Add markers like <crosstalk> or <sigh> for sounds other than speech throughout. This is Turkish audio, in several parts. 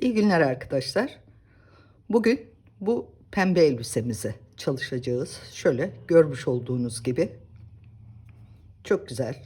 İyi günler arkadaşlar. Bugün bu pembe elbisemizi çalışacağız. Şöyle görmüş olduğunuz gibi. Çok güzel.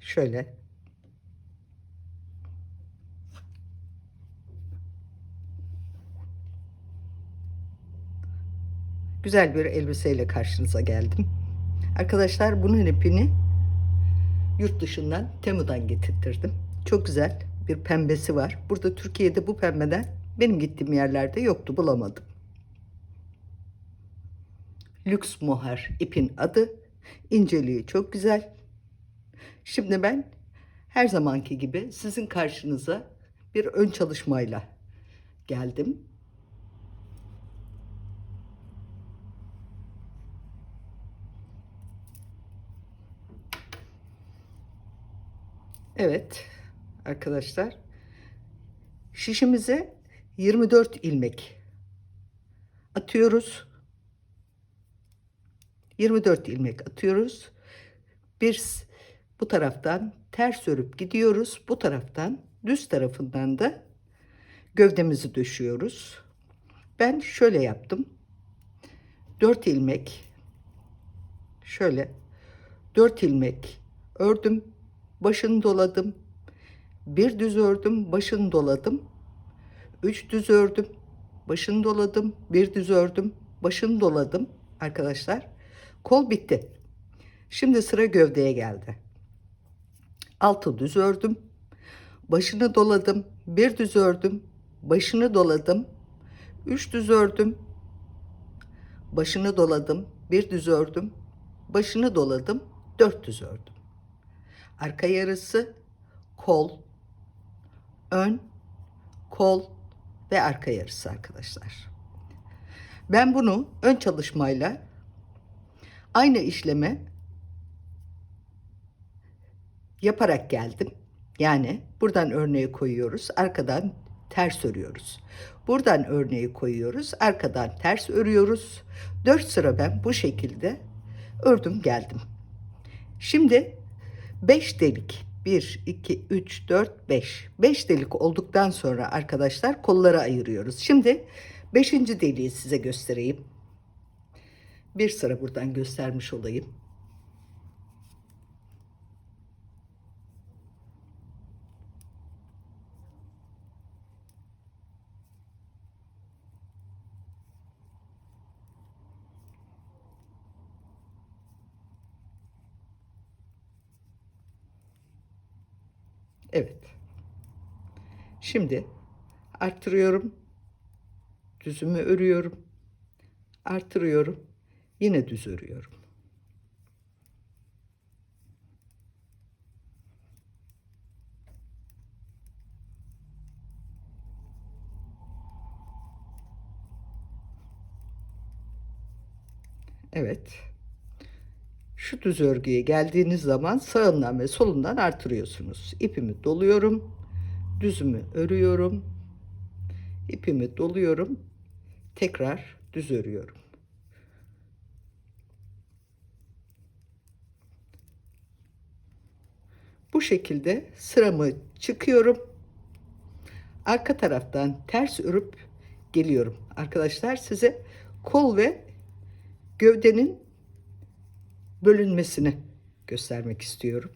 Şöyle. Güzel bir elbiseyle karşınıza geldim. Arkadaşlar bunun ipini yurt dışından Temu'dan getirttirdim. Çok güzel bir pembesi var. Burada Türkiye'de bu pembeden benim gittiğim yerlerde yoktu bulamadım. Lüks muhar ipin adı. İnceliği çok güzel. Şimdi ben her zamanki gibi sizin karşınıza bir ön çalışmayla geldim. Evet arkadaşlar. Şişimize 24 ilmek atıyoruz. 24 ilmek atıyoruz. Bir bu taraftan ters örüp gidiyoruz. Bu taraftan düz tarafından da gövdemizi döşüyoruz. Ben şöyle yaptım. 4 ilmek şöyle 4 ilmek ördüm. Başını doladım. Bir düz ördüm, başını doladım. Üç düz ördüm, başını doladım. Bir düz ördüm, başını doladım arkadaşlar. Kol bitti. Şimdi sıra gövdeye geldi. Altı düz ördüm. Başını doladım. Bir düz ördüm. Başını doladım. Üç düz ördüm. Başını doladım. Bir düz ördüm. Başını doladım. Dört düz ördüm. Arka yarısı kol, ön, kol ve arka yarısı arkadaşlar. Ben bunu ön çalışmayla aynı işleme yaparak geldim. Yani buradan örneği koyuyoruz, arkadan ters örüyoruz. Buradan örneği koyuyoruz, arkadan ters örüyoruz. Dört sıra ben bu şekilde ördüm geldim. Şimdi 5 delik 1, 2, 3, 4, 5. 5 delik olduktan sonra arkadaşlar kolları ayırıyoruz. Şimdi 5. deliği size göstereyim. Bir sıra buradan göstermiş olayım. Evet. Şimdi arttırıyorum. Düzümü örüyorum. Arttırıyorum. Yine düz örüyorum. Evet. Şu düz örgüye geldiğiniz zaman sağından ve solundan artırıyorsunuz. İpimi doluyorum. Düzümü örüyorum. İpimi doluyorum. Tekrar düz örüyorum. Bu şekilde sıramı çıkıyorum. Arka taraftan ters örüp geliyorum. Arkadaşlar size kol ve gövdenin bölünmesini göstermek istiyorum.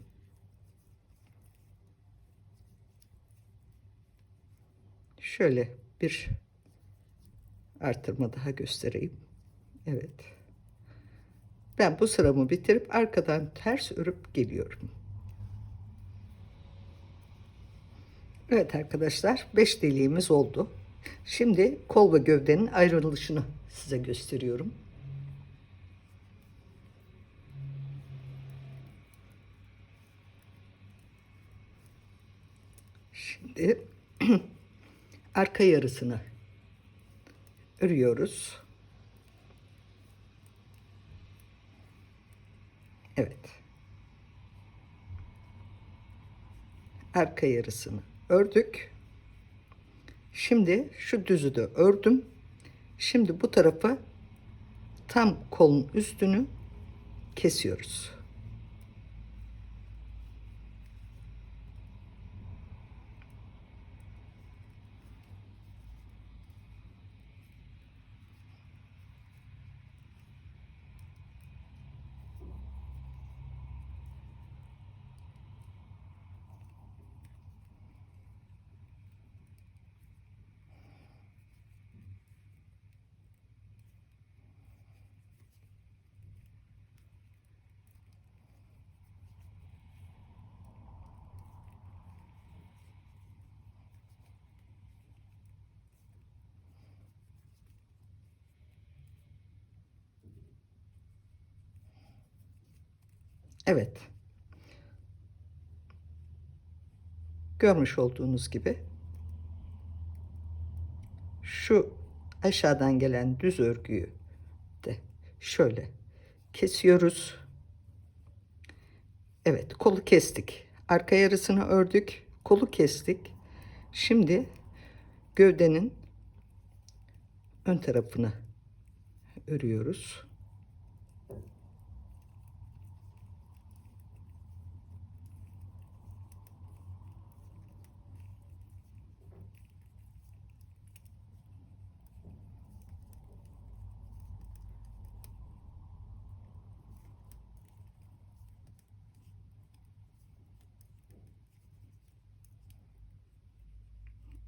Şöyle bir artırma daha göstereyim. Evet. Ben bu sıramı bitirip arkadan ters örüp geliyorum. Evet arkadaşlar 5 deliğimiz oldu. Şimdi kol ve gövdenin ayrılışını size gösteriyorum. Şimdi <clears throat> arka yarısını örüyoruz. Evet. Arka yarısını ördük. Şimdi şu düzü de ördüm. Şimdi bu tarafa tam kolun üstünü kesiyoruz. Evet. Görmüş olduğunuz gibi şu aşağıdan gelen düz örgüyü de şöyle kesiyoruz. Evet, kolu kestik. Arka yarısını ördük, kolu kestik. Şimdi gövdenin ön tarafını örüyoruz.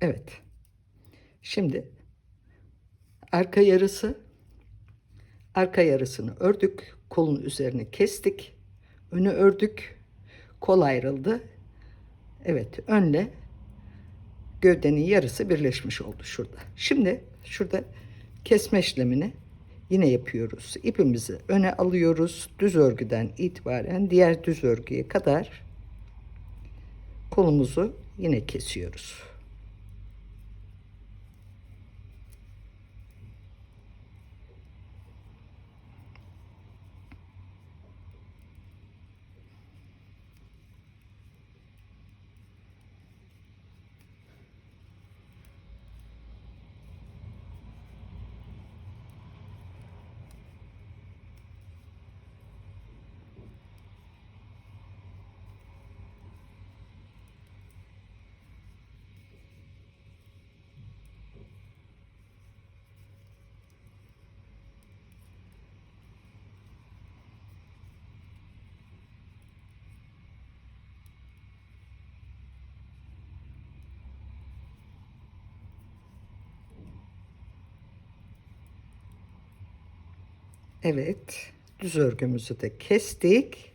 Evet. Şimdi arka yarısı arka yarısını ördük. Kolun üzerine kestik. Önü ördük. Kol ayrıldı. Evet, önle gövdenin yarısı birleşmiş oldu şurada. Şimdi şurada kesme işlemini yine yapıyoruz. İpimizi öne alıyoruz. Düz örgüden itibaren diğer düz örgüye kadar kolumuzu yine kesiyoruz. Evet, düz örgümüzü de kestik.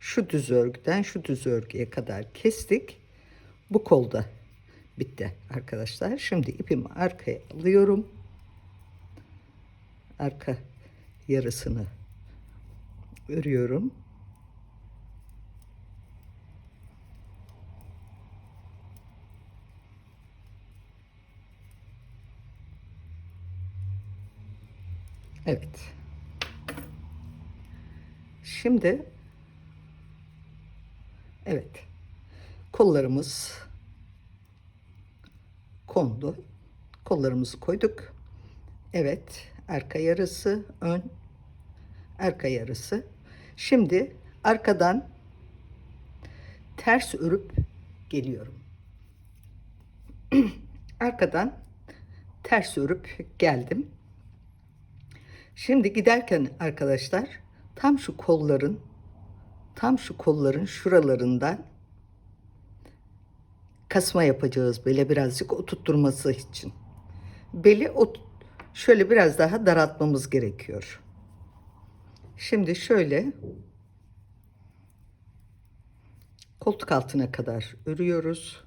Şu düz örgüden şu düz örgüye kadar kestik. Bu kolda bitti arkadaşlar. Şimdi ipimi arkaya alıyorum. Arka yarısını örüyorum. Evet. Şimdi evet kollarımız kondu. Kollarımızı koyduk. Evet arka yarısı ön arka yarısı. Şimdi arkadan ters örüp geliyorum. <clears throat> arkadan ters örüp geldim. Şimdi giderken arkadaşlar tam şu kolların tam şu kolların şuralarından kasma yapacağız böyle birazcık oturtturması için. Beli ot şöyle biraz daha daraltmamız gerekiyor. Şimdi şöyle koltuk altına kadar örüyoruz.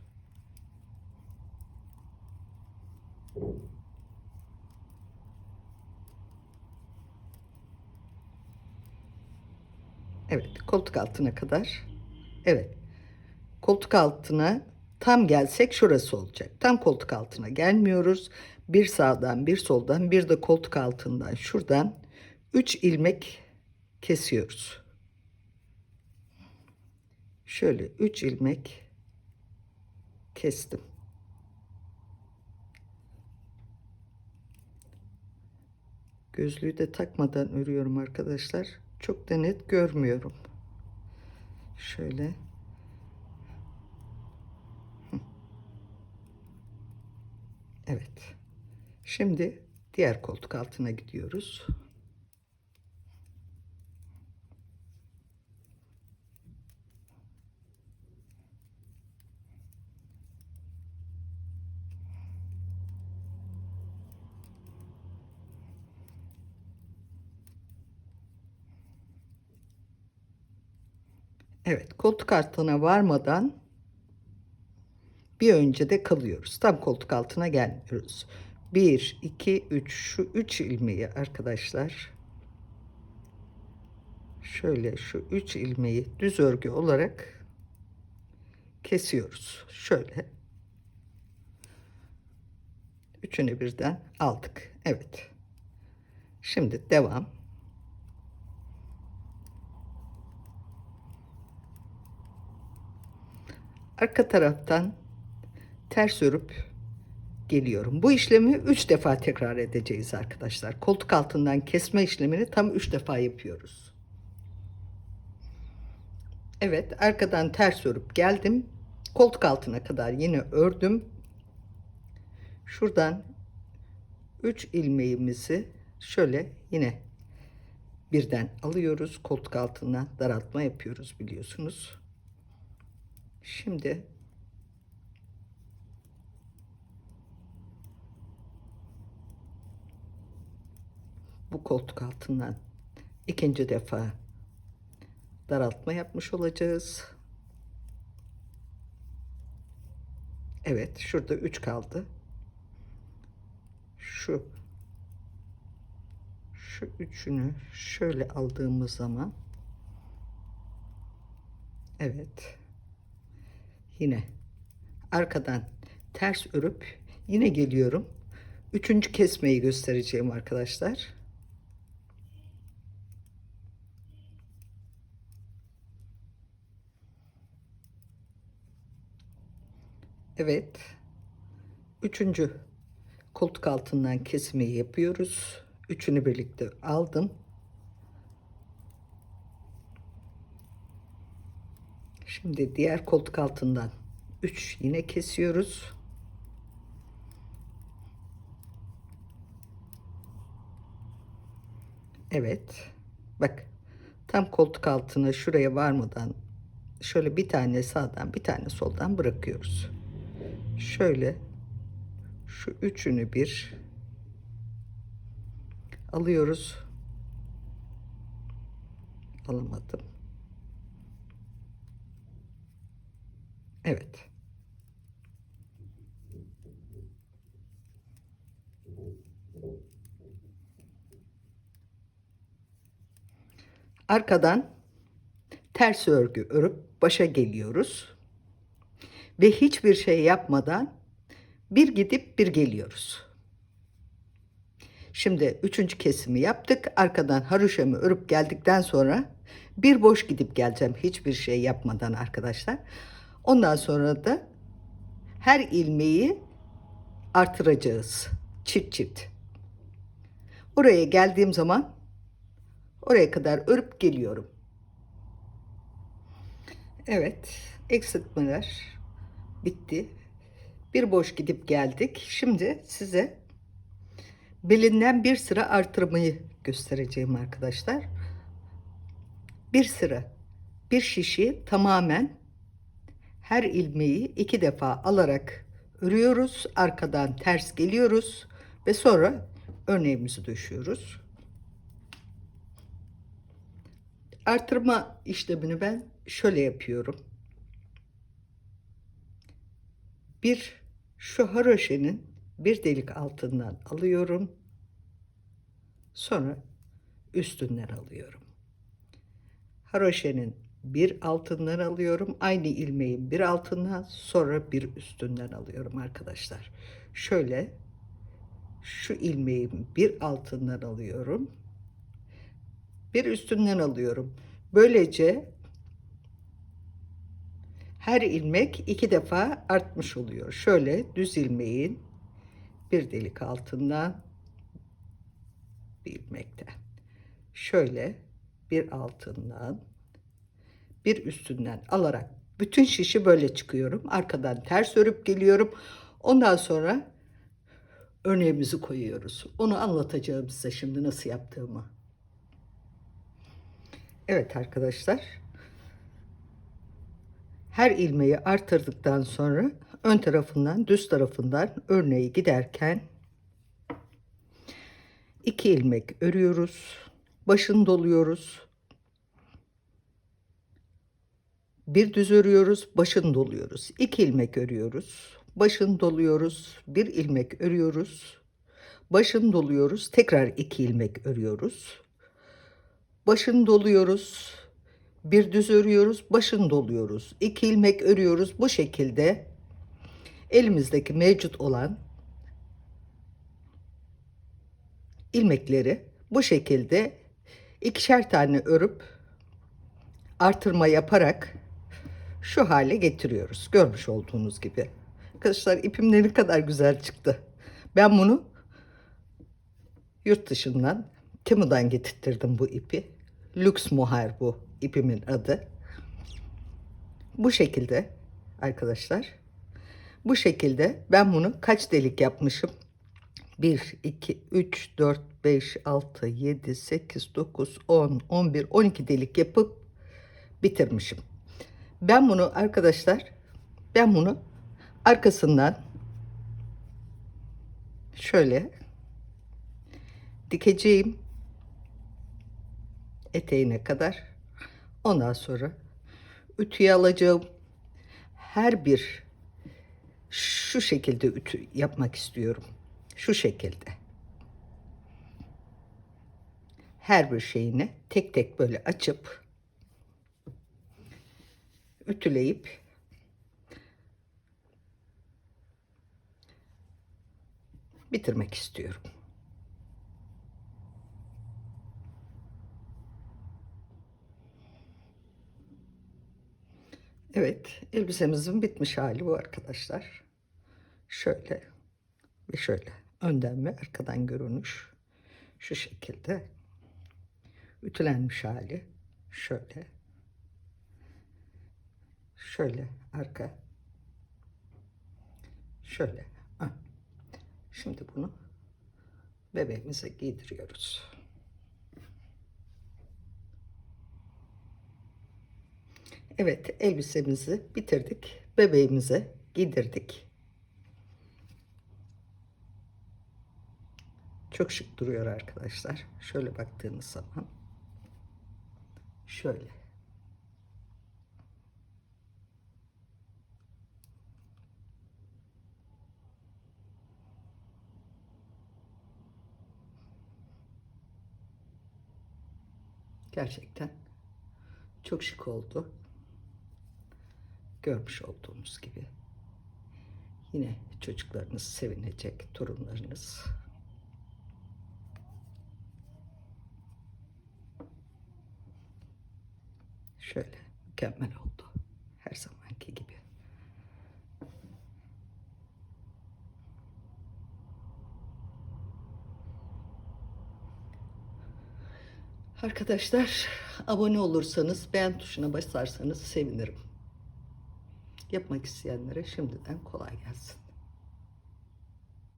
Evet, koltuk altına kadar. Evet. Koltuk altına tam gelsek şurası olacak. Tam koltuk altına gelmiyoruz. Bir sağdan, bir soldan, bir de koltuk altından şuradan 3 ilmek kesiyoruz. Şöyle 3 ilmek kestim. Gözlüğü de takmadan örüyorum arkadaşlar. Çok da net görmüyorum. Şöyle. Evet. Şimdi diğer koltuk altına gidiyoruz. Evet, koltuk altına varmadan bir önce de kalıyoruz. Tam koltuk altına gelmiyoruz. 1, 2, 3. Şu 3 ilmeği arkadaşlar şöyle şu üç ilmeği düz örgü olarak kesiyoruz. Şöyle. Üçünü birden aldık. Evet. Şimdi devam. Arka taraftan ters örüp geliyorum. Bu işlemi 3 defa tekrar edeceğiz arkadaşlar. Koltuk altından kesme işlemini tam 3 defa yapıyoruz. Evet, arkadan ters örüp geldim. Koltuk altına kadar yine ördüm. Şuradan 3 ilmeğimizi şöyle yine birden alıyoruz. Koltuk altından daraltma yapıyoruz biliyorsunuz. Şimdi bu koltuk altından ikinci defa daraltma yapmış olacağız. Evet, şurada 3 kaldı. Şu şu üçünü şöyle aldığımız zaman evet yine arkadan ters örüp yine geliyorum. Üçüncü kesmeyi göstereceğim arkadaşlar. Evet. Üçüncü koltuk altından kesimi yapıyoruz. Üçünü birlikte aldım. Şimdi diğer koltuk altından 3 yine kesiyoruz. Evet. Bak. Tam koltuk altına şuraya varmadan şöyle bir tane sağdan bir tane soldan bırakıyoruz. Şöyle şu üçünü bir alıyoruz. Alamadım. Evet. Arkadan ters örgü örüp başa geliyoruz. Ve hiçbir şey yapmadan bir gidip bir geliyoruz. Şimdi üçüncü kesimi yaptık. Arkadan haroşamı örüp geldikten sonra bir boş gidip geleceğim hiçbir şey yapmadan arkadaşlar. Ondan sonra da her ilmeği artıracağız. Çift çift. Oraya geldiğim zaman oraya kadar örüp geliyorum. Evet, eksiltmeler bitti. Bir boş gidip geldik. Şimdi size belinden bir sıra artırmayı göstereceğim arkadaşlar. Bir sıra, bir şişi tamamen her ilmeği iki defa alarak örüyoruz. Arkadan ters geliyoruz ve sonra örneğimizi döşüyoruz. Artırma işlemini ben şöyle yapıyorum. Bir şu haroşenin bir delik altından alıyorum. Sonra üstünden alıyorum. Haroşenin bir altından alıyorum. Aynı ilmeğin bir altından sonra bir üstünden alıyorum arkadaşlar. Şöyle şu ilmeğin bir altından alıyorum. Bir üstünden alıyorum. Böylece her ilmek iki defa artmış oluyor. Şöyle düz ilmeğin bir delik altından bir ilmekten. Şöyle bir altından bir üstünden alarak bütün şişi böyle çıkıyorum. Arkadan ters örüp geliyorum. Ondan sonra örneğimizi koyuyoruz. Onu anlatacağım size şimdi nasıl yaptığımı. Evet arkadaşlar. Her ilmeği artırdıktan sonra ön tarafından düz tarafından örneği giderken iki ilmek örüyoruz. Başını doluyoruz. Bir düz örüyoruz, başını doluyoruz. İki ilmek örüyoruz. Başını doluyoruz. Bir ilmek örüyoruz. Başını doluyoruz. Tekrar iki ilmek örüyoruz. Başını doluyoruz. Bir düz örüyoruz, başını doluyoruz. İki ilmek örüyoruz. Bu şekilde elimizdeki mevcut olan ilmekleri bu şekilde ikişer tane örüp artırma yaparak şu hale getiriyoruz. Görmüş olduğunuz gibi. Arkadaşlar ipim ne kadar güzel çıktı. Ben bunu yurt dışından Temu'dan getirttirdim bu ipi. Lüks muhar bu ipimin adı. Bu şekilde arkadaşlar. Bu şekilde ben bunu kaç delik yapmışım? 1, 2, 3, 4, 5, 6, 7, 8, 9, 10, 11, 12 delik yapıp bitirmişim. Ben bunu arkadaşlar, ben bunu arkasından şöyle dikeceğim eteğine kadar. Ondan sonra ütüye alacağım. Her bir şu şekilde ütü yapmak istiyorum. Şu şekilde. Her bir şeyini tek tek böyle açıp ütüleyip bitirmek istiyorum. Evet, elbisemizin bitmiş hali bu arkadaşlar. Şöyle ve şöyle önden ve arkadan görünüş. Şu şekilde ütülenmiş hali. Şöyle. Şöyle arka. Şöyle. Şimdi bunu bebeğimize giydiriyoruz. Evet, elbisemizi bitirdik. Bebeğimize giydirdik. Çok şık duruyor arkadaşlar. Şöyle baktığınız zaman. Şöyle. Gerçekten çok şık oldu. Görmüş olduğunuz gibi. Yine çocuklarınız sevinecek, torunlarınız. Şöyle mükemmel oldu. Her zamanki gibi. Arkadaşlar abone olursanız beğen tuşuna basarsanız sevinirim. Yapmak isteyenlere şimdiden kolay gelsin.